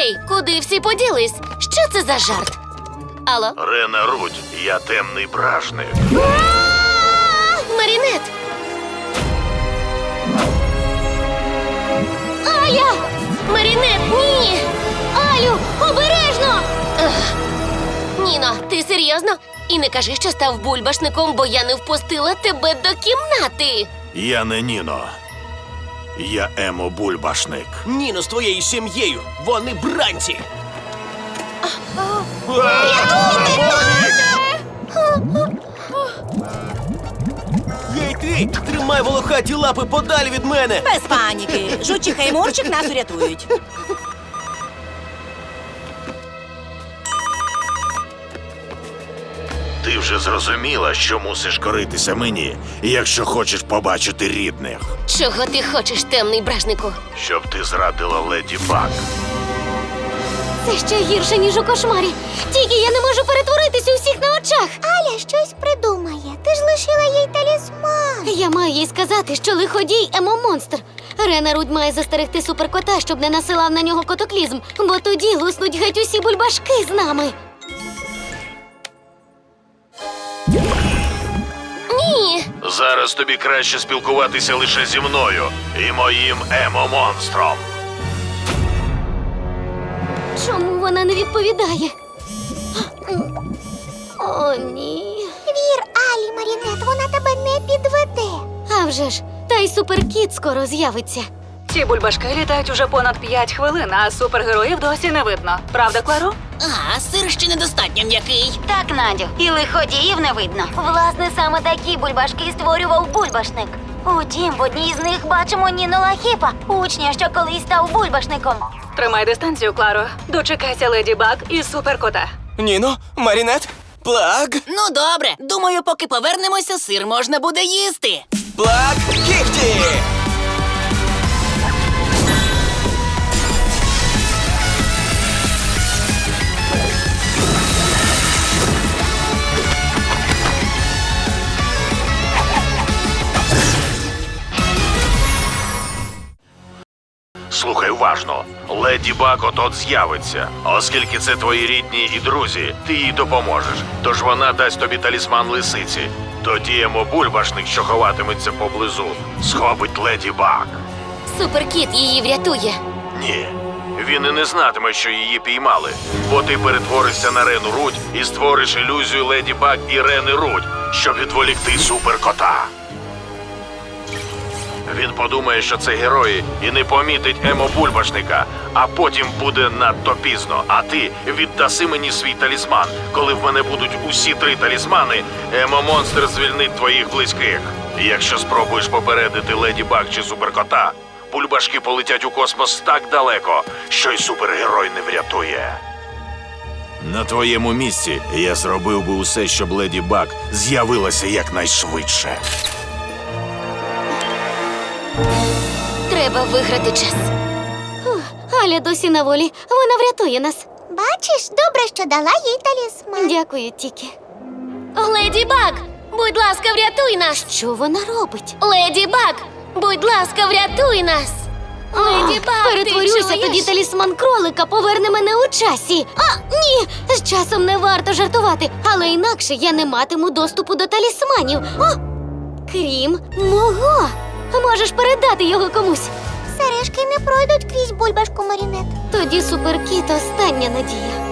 Гей, куди всі поділись? Що це за жарт? Алло? Рена Рудь, я темний бражник. Марінет! Аля! Марінет, ні! Алю, обережно! Ех. Ніно, ти серйозно? І не кажи, що став бульбашником, бо я не впустила тебе до кімнати. Я не Ніно. Я Емо Бульбашник. Ніно з твоєю сім'єю. Вони бранці. Ей ти! Тримай волохаті лапи подалі від мене! Без паніки. Жучиха і Мурчик нас урятують. Ти вже зрозуміла, що мусиш коритися мені, якщо хочеш побачити рідних. Чого ти хочеш, темний бражнику? Щоб ти зрадила леді Баг. Це ще гірше, ніж у кошмарі. Тільки я не можу перетворитися у всіх на очах. Аля щось придумає. Ти ж лишила їй талісман. Я маю їй сказати, що лиходій емо-монстр. Рена Рудь має застерегти суперкота, щоб не насилав на нього котоклізм, бо тоді луснуть геть усі бульбашки з нами. Зараз тобі краще спілкуватися лише зі мною і моїм емо-монстром. чому вона не відповідає? О, ні. Вір, Алі, Марінет, вона тебе не підведе. А вже ж, та й суперкіт скоро з'явиться. Ці бульбашки літають уже понад 5 хвилин, а супергероїв досі не видно. Правда, Кларо? А, сир ще недостатньо м'який. Так, Надю, і лиходіїв не видно. Власне, саме такі бульбашки і створював бульбашник. Утім, в одній з них бачимо Ніно Лахіпа, учня, що колись став бульбашником. Тримай дистанцію, Кларо. Дочекайся леді Баг і суперкота. Ніно, Марінет, плаг, Ну добре, думаю, поки повернемося, сир можна буде їсти. плаг, кіхті! Слухай уважно, леді Баг от з'явиться. Оскільки це твої рідні і друзі, ти їй допоможеш. Тож вона дасть тобі талісман лисиці. Тоді емо бульбашник, що ховатиметься поблизу, схопить леді Баг. Суперкіт її врятує. Ні. Він і не знатиме, що її піймали, бо ти перетворишся на Рену Рудь і створиш ілюзію Леді Баг і Рени Рудь, щоб відволікти суперкота. Він подумає, що це герої, і не помітить Емо Бульбашника, а потім буде надто пізно. А ти віддаси мені свій талісман. Коли в мене будуть усі три талісмани, Емо Монстр звільнить твоїх близьких. Якщо спробуєш попередити Леді Баг чи суперкота, бульбашки полетять у космос так далеко, що й супергерой не врятує. На твоєму місці я зробив би усе, щоб Леді Баг з'явилася якнайшвидше. Треба виграти час. Фух, Аля досі на волі. Вона врятує нас. Бачиш, добре, що дала їй талісман. Дякую, Тікі. Леді Баг, будь ласка, врятуй нас. Що вона робить? Леді Баг, будь ласка, врятуй нас. Леді Баг, перетворюйся, ти чуєш? тоді талісман кролика поверне мене у часі. А, ні! З часом не варто жартувати, але інакше я не матиму доступу до талісманів. О! Крім мого. Можеш передати його комусь. Сережки не пройдуть крізь бульбашку Марінет. Тоді суперкіт остання надія.